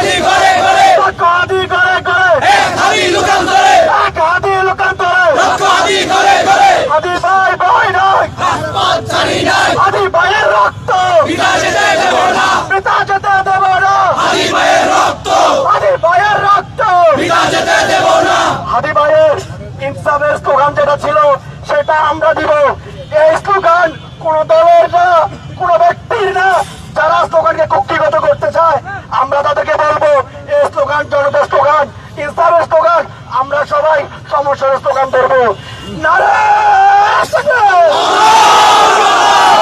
হাদি ঘরে লক্ষ হাদি ঘরে ঘরে। এক হাদি লোকান্তরে এক হাদি লোকান্তরে লক্ষ হাদি ঘরে ঘরে। হাদি ভাই ভাই নয়। রাজপথ ছাড়ি নাই। হাদি ভাইয়ের রক্ত। পিতা যেতে দেব না। পিতা যেতে দেব না। হাদি ভাইয়ের রক্ত। হাদি ভাইয়ের রক্ত। পিতা যেতে দেব না। হাদি ভাইয়ের ইনসাফের স্লোগান যেটা ছিল সেটা আমরা দিব। এই স্লোগান কোন দলের না কোন ব্যক্তির না যারা স্লোগানকে কুক্ষিগত করতে চায় আমরা তাদেরকে বলব এই স্লোগান জনতার স্লোগান ইনসাফের স্লোগান আমরা স্লোগান ধরবো নারায়ণ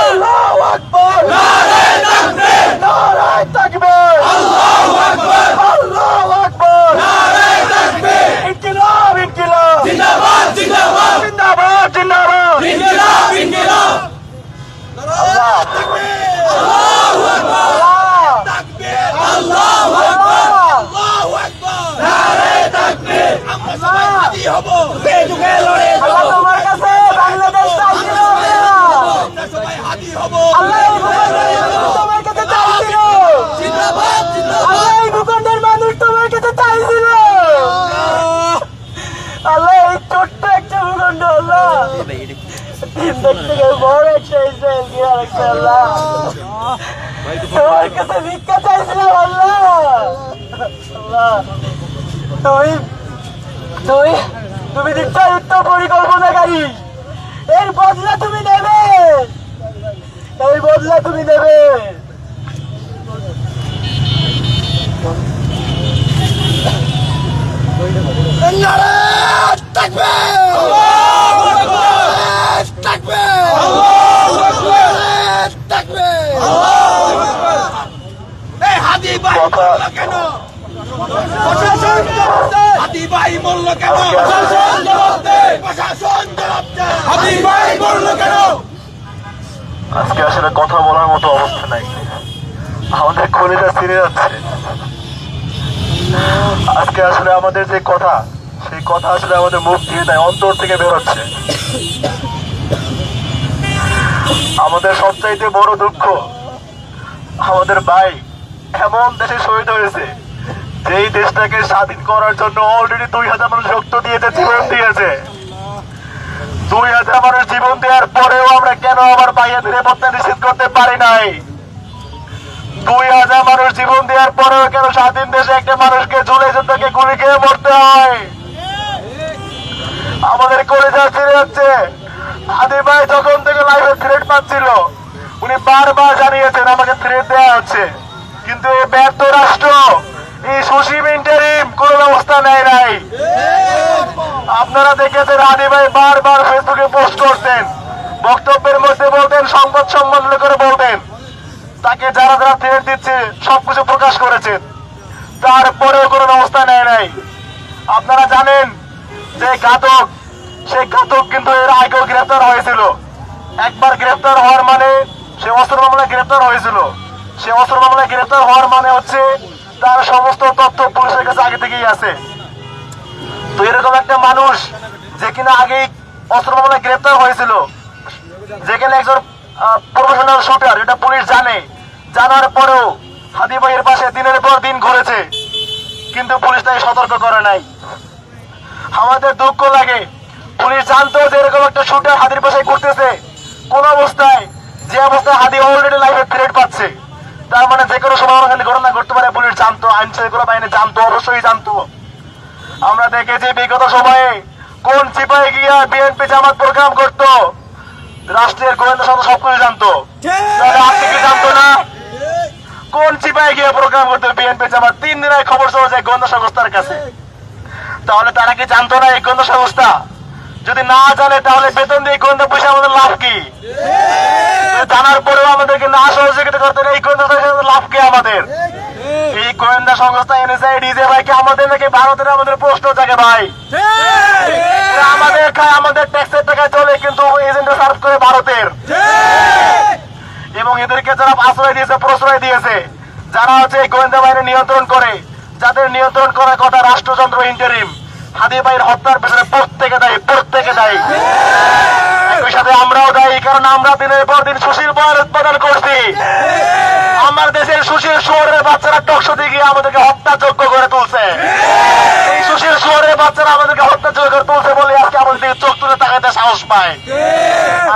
আল্লাহু আকবার নারায়ে তাকবীর নারায়ণ তাকবীর আল্লাহু আকবার আল্লাহু আকবার নারায়ে তাকবীর ইনকিলাব ইনকিলাব জিন্দাবাদ জিন্দাবাদ জিন্দাবাদ জিন্দাবাদ ইনকিলাব ইনকিলাব আল্লাহ আল্লাহু আকবার আল্লাহ তাকবীর আল্লাহু আকবার আল্লাহু আকবার নারায়ে তাকবীর আমরা সবাই হাদি হব যুগে লড়ে আল্লাহ তোমার কাছে বাংলাদেশ চাইছিল আমরা সবাই হাদি হব আল্লাহ এই ভূখণ্ডের মানুষ তোমার কাছে চাইছিল জিন্দাবাদ জিন্দাবাদ আল্লাহ এই ভূখণ্ডের মানুষ তোমার কাছে চাইছিল আল্লাহ এই ছোট্ট একটা ভূখণ্ড আল্লাহ তিন দেখতে গেলে বড় একটা ইসরায়েল দিয়ে আরেকটা আল্লাহ তোমার কাছে তুই তুমি নির্ধারিত পরিকল্পনাকারী এর বদলা তুমি নেবে এই বদলা তুমি নেবে তাকবীর আল্লাহু আকবার তাকবীর আল্লাহু আকবার তাকবীর আল্লাহু আকবার এই হাদি ভাই মরল কেন প্রশাসন জবাব দে হাদি কেন? প্রশাসন জবাব দে প্রশাসন জবাব দে হাদি ভাই মরল কেন? আজকে আসলে কথা বলার মতো অবস্থা নাই। আমাদের কলিজা ছিঁড়ে যাচ্ছে। আজকে আসলে আমাদের যে কথা সেই কথা আসলে আমাদের মুখ দিয়ে দেয় অন্তর থেকে বেরোচ্ছে আমাদের সবচাইতে বড় দুঃখ আমাদের ভাই এমন দেশে শহীদ হয়েছে। যেই দেশটাকে স্বাধীন করার জন্য অলরেডি দুই হাজার মানুষ রক্ত দিয়েছে, জীবন দিয়েছে। দুই হাজার মানুষ জীবন দেওয়ার পরেও আমরা কেন আবার বাইরে নিরাপত্তা নিশ্চিত করতে পারি নাই? দুই হাজার মানুষ জীবন দেওয়ার পরেও কেন স্বাধীন দেশে একটা মানুষকে ঝুলে তাকে গুলি খেয়ে মরতে হয়? আমাদের কলেজা ছেড়ে যাচ্ছে। আদি ভাই যখন থেকে লাইভে থ্রেট পাচ্ছিল। উনি বারবার জানিয়েছেন, আমাকে থ্রেট দেওয়া হচ্ছে। কিন্তু এই ব্যর্থ রাষ্ট্র এই সুসীম ইন্টারিম কোন ব্যবস্থা নেয় নাই। আপনারা দেখেছেন আদি ভাই বারবার ফেসবুকে পোস্ট করতেন বক্তব্যের মধ্যে বলতেন, সংবাদ সম্মেলন করে বলতেন। তাকে যারা যারা থ্রেট দিচ্ছে, সবকিছু প্রকাশ করেছেন। তারপরেও কোনো ব্যবস্থা নেয় নাই। আপনারা জানেন যে ঘাতক, সেই ঘাতক কিন্তু এর আগেও গ্রেফতার হয়েছিল। একবার গ্রেফতার হওয়ার মানে সে অস্ত্র মামলায় গ্রেফতার হয়েছিল। সে অস্ত্র মামলায় গ্রেফতার হওয়ার মানে হচ্ছে তার সমস্ত তথ্য পুলিশের কাছে আগে থেকেই আছে। তো এরকম একটা মানুষ যে কিনা আগেই অস্ত্র মামলায় গ্রেপ্তার হয়েছিল যেখানে একজন প্রফেশনাল শুটার এটা পুলিশ জানে। জানার পরেও হাদি ভাইয়ের পাশে দিনের পর দিন ঘুরেছে, কিন্তু পুলিশ তাকে সতর্ক করে নাই। আমাদের দুঃখ লাগে। পুলিশ জানতো যে এরকম একটা শুটার হাদির পাশে ঘুরতেছে। কোন অবস্থায় যে অবস্থায় হাদি অলরেডি লাইফে থ্রেট পাচ্ছে। তার মানে যে কোনো সময় ওখানে ঘটনা ঘটতে পারে, পুলিশ জানতো, আইন শৃঙ্খলা বাহিনী জানতো, অবশ্যই জানতো। আমরা দেখেছি বিগত সময়ে কোন চিপায় গিয়া বিএনপি জামাত প্রোগ্রাম করতো। রাষ্ট্রের গোয়েন্দা সংস্থা সবকিছু জানতো। আপনি কি জানতো না? কোন চিপায় গিয়ে প্রোগ্রাম করতো বিএনপি জামাত? তিন দিনের খবর চলে যায় গোয়েন্দা সংস্থার কাছে। তাহলে তারা কি জানতো না এই গোয়েন্দা সংস্থা? যদি না জানে, তাহলে বেতন দিয়ে গোয়েন্দা পয়সা আমাদের লাভ কি? জানার পরেও আমাদেরকে না সহযোগিতা করতে এই সংস্থার লাভ কি আমাদের? এই গোয়েন্দা সংস্থা এনএসআই, ডিজে ভাই কি আমাদের নাকি ভারতের আমাদের প্রশ্ন জাগে ভাই? আমাদের খায়, আমাদের ট্যাক্সের টাকায় চলে, কিন্তু এজেন্টে সার্ভ করে ভারতের। এবং এদেরকে যারা আশ্রয় দিয়েছে, প্রশ্রয় দিয়েছে, যারা হচ্ছে এই গোয়েন্দা বাহিনী নিয়ন্ত্রণ করে, যাদের নিয়ন্ত্রণ করার কথা রাষ্ট্রযন্ত্র ইন্টারিম হাদি ভাইয়ের হত্যার পেছনে প্রত্যেকে দায়ী দায়ী। একই সাথে আমরাও দায়ী, কারণ আমরা দিনের পর দিন সুশীল বয়ান উৎপাদন করছি। আমার দেশের সুশীল শহরের বাচ্চারা গিয়ে আমাদেরকে হত্যাযোগ্য করে তুলছে। এই সুশীল বাচ্চারা আমাদেরকে হত্যাযোগ্য করে তুলছে বলে আজকে আমাদের চোখ তুলে তাকাতে সাহস পায়।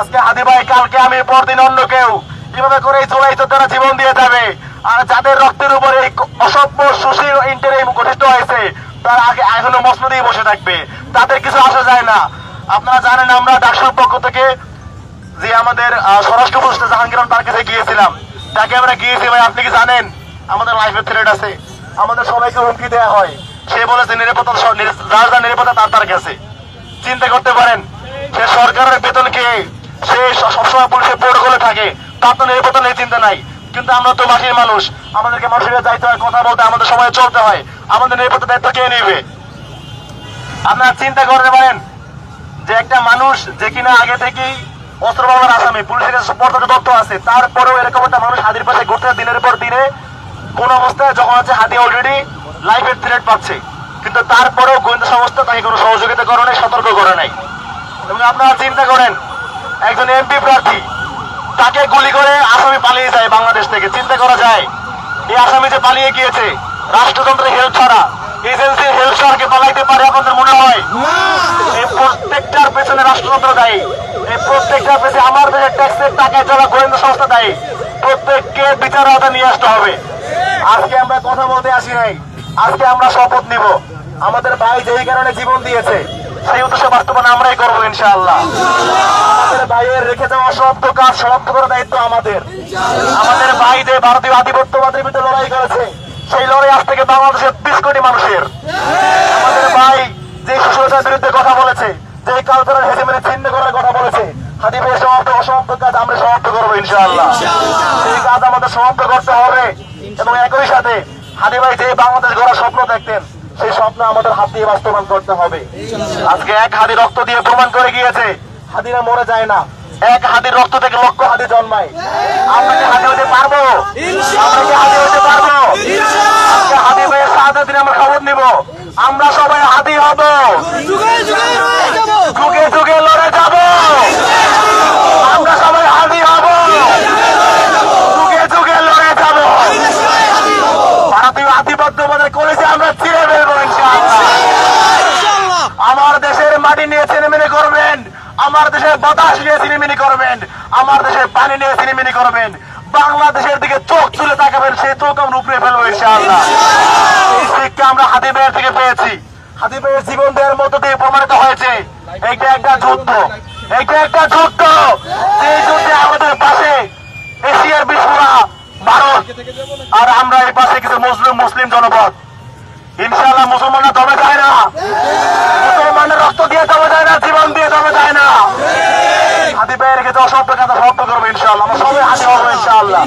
আজকে হাদি ভাই, কালকে আমি, পরদিন অন্য কেউ। করে এই তারা জীবন দিয়ে যাবে। আর যাদের রক্তের উপরে অসভ্য সুশীল ইন্টারিম গঠিত হয়েছে, তারা আগে এখনও মসনদেই বসে থাকবে। তাদের কিছু আসা যায় না। আপনারা জানেন আমরা ডাকসুর পক্ষ থেকে যে আমাদের স্বরাষ্ট্র উপদেষ্টা জাহাঙ্গীর আলম তার কাছে গিয়েছিলাম। তাকে আমরা গিয়েছি, ভাই, আপনি কি জানেন? আমাদের লাইফের থ্রেট আছে। আমাদের সবাইকে হুমকি দেওয়া হয়। সে বলেছে, নিরাপত্তা যার যার নিরাপত্তা তার তার কাছে। চিন্তা করতে পারেন, সে সরকারের বেতন খেয়ে সে সবসময় পুলিশের প্রোটোকলে থাকে। তার তো নিরাপত্তা নেই চিন্তা নাই। কিন্তু আমরা তো মাটির মানুষ। আমাদেরকে মানুষের যাইতে হয়, কথা বলতে, আমাদের সময় চলতে হয়। আমাদের নিরাপত্তা দায়িত্ব কে নেবে? আপনারা চিন্তা করতে পারেন যে একটা মানুষ যে কিনা আগে থেকেই অস্ত্র মামলার আসামি, পুলিশের কাছে তথ্য আছে। তারপরেও এরকম একটা মানুষ হাতির পাশে ঘুরতে দিনের পর দিনে। কোন অবস্থায় যখন আছে, হাতি অলরেডি লাইফের থ্রেট পাচ্ছে। কিন্তু তারপরেও গোয়েন্দা সংস্থা তাকে কোনো সহযোগিতা করে নাই, সতর্ক করে নাই। এবং আপনারা চিন্তা করেন, একজন এমপি প্রার্থী, তাকে গুলি করে আসামি পালিয়ে যায় বাংলাদেশ থেকে। চিন্তা করা যায়, এই আসামি যে পালিয়ে গিয়েছে রাষ্ট্রযন্ত্রের হেল্প ছাড়া এজেন্সির হেল্প পালাইতে পারে আপনাদের মনে হয়? এই প্রত্যেকটার পেছনে রাষ্ট্রযন্ত্র দায়ী। এই প্রত্যেকটার পেছনে আমার দেশের ট্যাক্সের টাকায় চলা গোয়েন্দা সংস্থা দায়ী। প্রত্যেককে বিচার আওতায় নিয়ে আসতে হবে। আজকে আমরা কথা বলতে আসি নাই। আজকে আমরা শপথ নিব। আমাদের ভাই যেই কারণে জীবন দিয়েছে সেই উদ্দেশ্য বাস্তবায়ন আমরাই করব ইনশাআল্লাহ। আমাদের ভাইয়ের রেখে যাওয়া সমাপ্ত কাজ সমাপ্ত করার দায়িত্ব আমাদের। আমাদের ভাই যে ভারতীয় আধিপত্যবাদের বিরুদ্ধে লড়াই করেছে সেই লড়াই আজ থেকে বাংলাদেশের মানুষের আমাদের ভাই যে সুশীলতার বিরুদ্ধে কথা বলেছে যে কালচারাল হেজেমের ছিন্ন করার কথা বলেছে হাদি ভাইয়ের সমাপ্ত অসমাপ্ত কাজ আমরা সমাপ্ত করব ইনশাআল্লাহ। এই কাজ আমাদের সমাপ্ত করতে হবে। এবং একই সাথে হাদি ভাই যে বাংলাদেশ গড়ার স্বপ্ন দেখতেন সেই স্বপ্ন আমাদের হাত দিয়ে বাস্তবায়ন করতে হবে। আজকে এক হাদি রক্ত দিয়ে প্রমাণ করে গিয়েছে হাদিরা মরে যায় না। এক হাদির রক্ত থেকে লক্ষ হাদি জন্মায়। আমরা কি হতে পারব? আমরা কি হতে পারব? হাদি ভাইয়ের সাহায্য দিনে আমরা খবর নিব। আমরা সবাই হাদি হব যুগে যুগে লড়ে যাব যুগে যুগে লড়ে যাব আমরা সবাই হাদি হব যুগে যুগে লড়ে যাব ভারতীয় আধিপত্যবাদের করেছে আমরা ছিঁড়ে ফেলব ইনশাআল্লাহ ইনশাআল্লাহ আমার দেশের মাটি নিয়ে ছিনিমিনি করবেন আমার দেশের বাতাস নিয়ে ছিনিমিনি করবেন আমার দেশের পানি নিয়ে ছিনিমিনি করবেন বাংলাদেশের দিকে চোখ তুলে তাকাবেন সেই চোখ আমরা উপরে ফেলব ইনশাআল্লাহ। এই শিক্ষা আমরা হাতি ভাইয়ের থেকে পেয়েছি। জীবন দেওয়ার মধ্য দিয়ে প্রমাণিত হয়েছে এইটা একটা যুদ্ধ এইটা একটা যুদ্ধ। এই যুদ্ধে আমাদের পাশে এশিয়ার বিশ্বরা ভারত আর আমরা এই পাশে কিছু মুসলিম মুসলিম জনপদ। ইনশাআল্লাহ মুসলমানরা দমে যায় না। মুসলমানের রক্ত দিয়ে দমে যায় না, জীবন দিয়ে দমে যায় না। হাতি পেয়ে রেখেছে অসভ্য কথা সমাপ্ত করব ইনশাল্লাহ আমরা সবাই হাতি হব ইনশাআল্লাহ।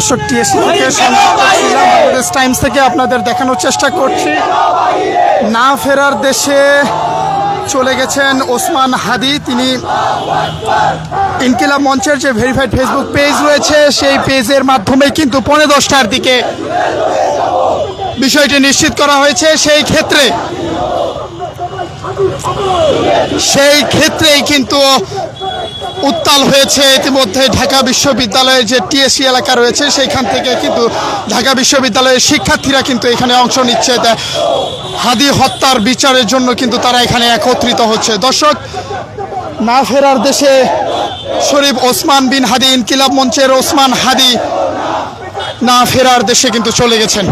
দর্শক টিএসসি থেকে বাংলাদেশ টাইমস থেকে আপনাদের দেখানোর চেষ্টা করছি। না ফেরার দেশে চলে গেছেন ওসমান হাদি। তিনি ইনকিলাব মঞ্চের যে ভেরিফাইড ফেসবুক পেজ রয়েছে, সেই পেজের মাধ্যমে কিন্তু পনেরো দশটার দিকে বিষয়টি নিশ্চিত করা হয়েছে। সেই ক্ষেত্রে, সেই ক্ষেত্রেই কিন্তু উত্তাল হয়েছে ইতিমধ্যে ঢাকা বিশ্ববিদ্যালয়ের যে টিএসসি এলাকা রয়েছে, সেইখান থেকে কিন্তু ঢাকা বিশ্ববিদ্যালয়ের শিক্ষার্থীরা কিন্তু এখানে অংশ নিচ্ছে। হাদি হত্যার বিচারের জন্য কিন্তু তারা এখানে একত্রিত হচ্ছে। দর্শক, না ফেরার দেশে শরীফ ওসমান বিন হাদি ইনকিলাব মঞ্চের ওসমান হাদি না ফেরার দেশে কিন্তু চলে গেছেন।